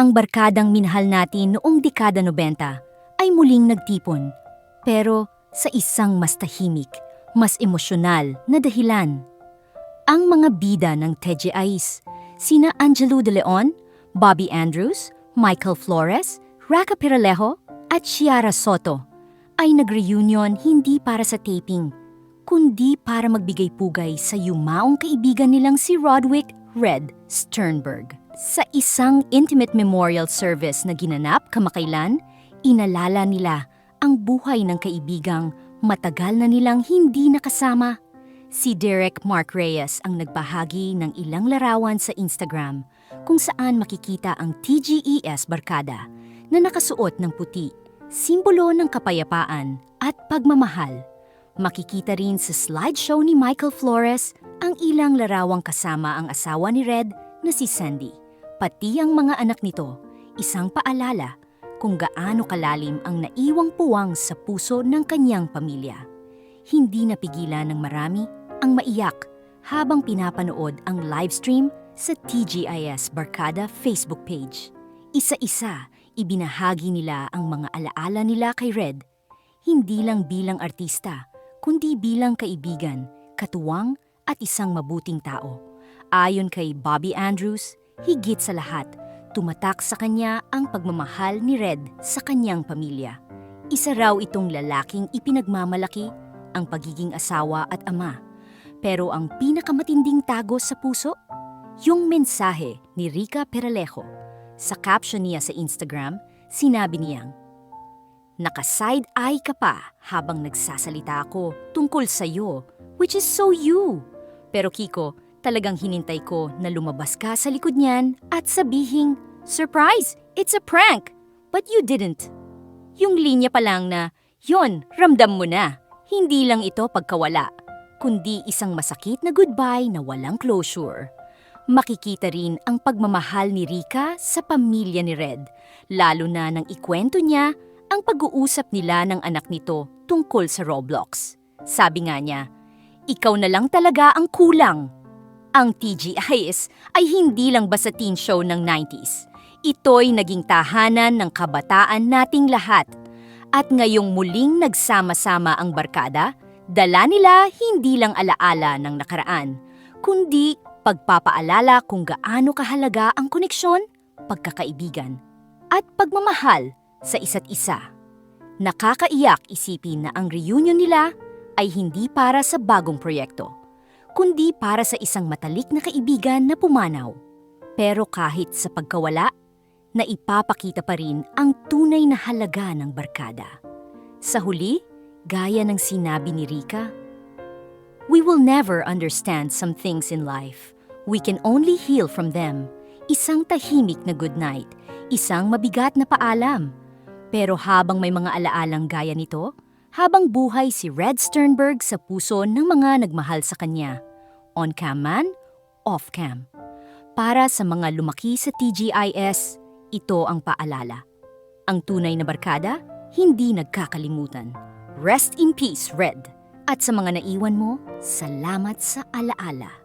Ang barkadang minahal natin noong dekada 90 ay muling nagtipon. Pero sa isang mas tahimik, mas emosyonal na dahilan. Ang mga bida ng Teje Ais, sina Angelo De Leon, Bobby Andrews, Michael Flores, Raka Piralejo at Ciara Soto ay nag-reunion hindi para sa taping, kundi para magbigay pugay sa yumaong kaibigan nilang si Rodwick Red Sternberg. Sa isang intimate memorial service na ginanap kamakailan, inalala nila ang buhay ng kaibigang matagal na nilang hindi nakasama. Si Derek Mark Reyes ang nagbahagi ng ilang larawan sa Instagram kung saan makikita ang TGES Barkada na nakasuot ng puti, simbolo ng kapayapaan at pagmamahal. Makikita rin sa slideshow ni Michael Flores ang ilang larawang kasama ang asawa ni Red na si Sandy, pati ang mga anak nito, isang paalala kung gaano kalalim ang naiwang puwang sa puso ng kanyang pamilya. Hindi napigilan ng marami ang maiyak habang pinapanood ang livestream sa TGIS Barkada Facebook page. Isa-isa, ibinahagi nila ang mga alaala nila kay Red, hindi lang bilang artista, kundi bilang kaibigan, katuwang at isang mabuting tao. Ayon kay Bobby Andrews, higit sa lahat, tumatak sa kanya ang pagmamahal ni Red sa kanyang pamilya. Isa raw itong lalaking ipinagmamalaki ang pagiging asawa at ama. Pero ang pinakamatinding tago sa puso, yung mensahe ni Rica Peralejo. Sa caption niya sa Instagram, sinabi niyang, Naka-side eye ka pa habang nagsasalita ako tungkol sa iyo, which is so you. Pero Kiko, talagang hinintay ko na lumabas ka sa likod niyan at sabihing, Surprise! It's a prank! But you didn't. Yung linya pa lang na, yon, ramdam mo na. Hindi lang ito pagkawala, kundi isang masakit na goodbye na walang closure. Makikita rin ang pagmamahal ni Rika sa pamilya ni Red, lalo na nang ikwento niya ang pag-uusap nila ng anak nito tungkol sa Roblox. Sabi nga niya, ikaw na lang talaga ang kulang. Ang TGIS ay hindi lang basta teen show ng 90s. Ito'y naging tahanan ng kabataan nating lahat. At ngayong muling nagsama-sama ang barkada, dala nila hindi lang alaala ng nakaraan, kundi pagpapaalala kung gaano kahalaga ang koneksyon, pagkakaibigan, at pagmamahal sa isa't isa. Nakakaiyak isipin na ang reunion nila ay hindi para sa bagong proyekto, kundi para sa isang matalik na kaibigan na pumanaw. Pero kahit sa pagkawala, na ipapakita pa rin ang tunay na halaga ng barkada. Sa huli, gaya ng sinabi ni Rika, We will never understand some things in life. We can only heal from them. Isang tahimik na good night, isang mabigat na paalam. Pero habang may mga alaalang gaya nito, habang buhay si Red Sternberg sa puso ng mga nagmahal sa kanya, on-cam man, off-cam. Para sa mga lumaki sa TGIS, ito ang paalala. Ang tunay na barkada, hindi nagkakalimutan. Rest in peace, Red. At sa mga naiwan mo, salamat sa alaala.